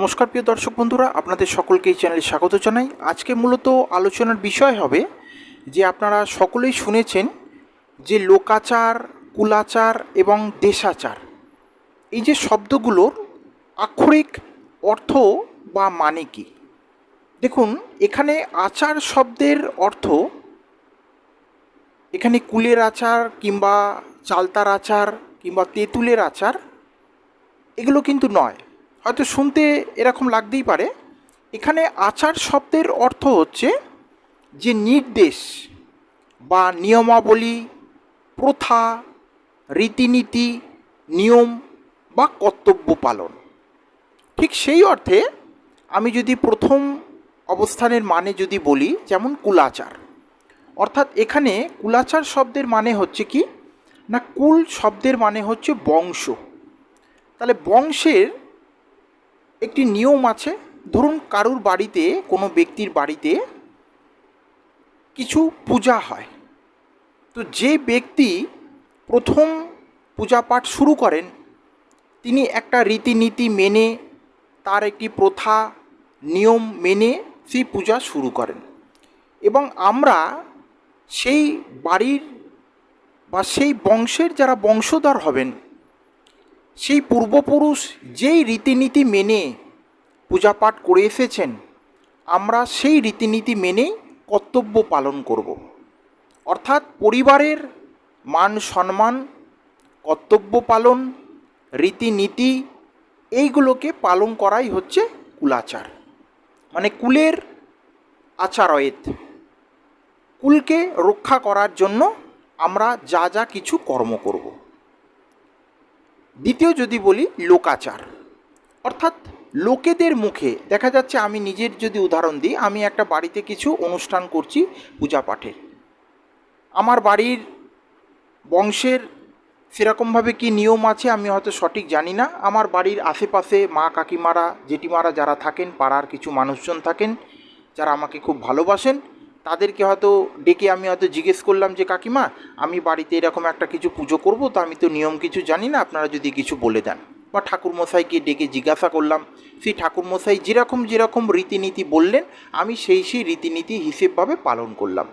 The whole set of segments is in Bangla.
নমস্কার প্রিয় দর্শক বন্ধুরা, আপনাদের সকলকে এই চ্যানেলে স্বাগত জানাই। আজকে মূলত আলোচনার বিষয় হবে যে আপনারা সকলেই শুনেছেন যে লোকাচার, কুলাচার এবং দেশাচার। এই যে শব্দগুলোর আক্ষরিক অর্থ বা মানে কী? দেখুন, এখানে আচার শব্দের অর্থ এখানে কুলের আচার কিংবা চালতার আচার কিংবা তেঁতুলের আচার, এগুলো কিন্তু নয়। হয়তো শুনতে এরকম লাগতেই পারে। এখানে আচার শব্দের অর্থ হচ্ছে যে নির্দেশ বা নিয়মাবলী, প্রথা, রীতিনীতি, নিয়ম বা কর্তব্য পালন। ঠিক সেই অর্থে আমি যদি প্রথম অবস্থানের মানে যদি বলি, যেমন কুলাচার। অর্থাৎ এখানে কুলাচার শব্দের মানে হচ্ছে কি? না, কুল শব্দের মানে হচ্ছে বংশ। তাহলে বংশের একটি নিয়ম আছে, ধরুন কারুর বাড়িতে, কোনো ব্যক্তির বাড়িতে কিছু পূজা হয়। তো যে ব্যক্তি প্রথম পূজা পাঠ শুরু করেন, তিনি একটা রীতিনীতি মেনে, তার একটি প্রথা, নিয়ম মেনে সেই পূজা শুরু করেন। এবং আমরা সেই বাড়ির বা সেই বংশের যারা বংশধর হবেন সেই পূর্বপুরুষ যেই রীতিনীতি মেনে পূজা পাঠ করে এসেছেন, আমরা সেই রীতিনীতি মেনেই কর্তব্য পালন করব। অর্থাৎ পরিবারের মান সম্মান, কর্তব্য পালন, রীতিনীতি, এইগুলোকে পালন করাই হচ্ছে কুলাচার। মানে কুলের আচারয়েত। কুলকে রক্ষা করার জন্য আমরা যা যা কিছু কর্ম করব। দ্বিতীয় যদি বলি লোকাচার। অর্থাৎ লোকেদের মুখে দেখা যাচ্ছে আমি নিজের যদি উদাহরণ দিই, আমি একটা বাড়িতে কিছু অনুষ্ঠান করছি পূজা পাঠের আমার বাড়ির বংশের সেরকমভাবে কি নিয়ম আছে আমি হয়তো সঠিক জানি না। আমার বাড়ির আশেপাশে মা কাকিমারা, জেঠিমারা যারা থাকেন, পাড়ার কিছু মানুষজন থাকেন, যারা আমাকে খুব ভালোবাসেন তাদেরকে হয়তো ডেকে আমি হয়তো জিজ্ঞেস করলাম যে, কাকিমা, আমি বাড়িতে এরকম একটা কিছু পুজো করব, তো আমি তো নিয়ম কিছু জানি না, আপনারা যদি কিছু বলে দেন। বা ঠাকুরমশাইকে ডেকে জিজ্ঞাসা করলাম। সেই ঠাকুরমশাই যেরকম যেরকম রীতিনীতি বললেন, আমি সেই সেই রীতিনীতি হিসেবভাবে পালন করলাম।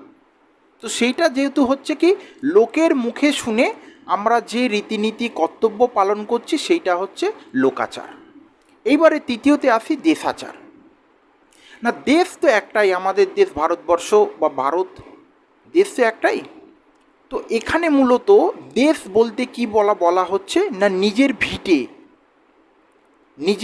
তো সেইটা যেহেতু হচ্ছে কি, লোকের মুখে শুনে আমরা যে রীতিনীতি কর্তব্য পালন করছি, সেইটা হচ্ছে লোকাচার। এইবারে তৃতীয়তে আসি দেশাচার। না, দেশ তো একটাই, আমাদের দেশ ভারতবর্ষ বা ভারত দেশ তো একটাই। তো এখানে মূলত দেশ বলতে কি বলা বলা হচ্ছে না, নিজের ভিটে। নিজে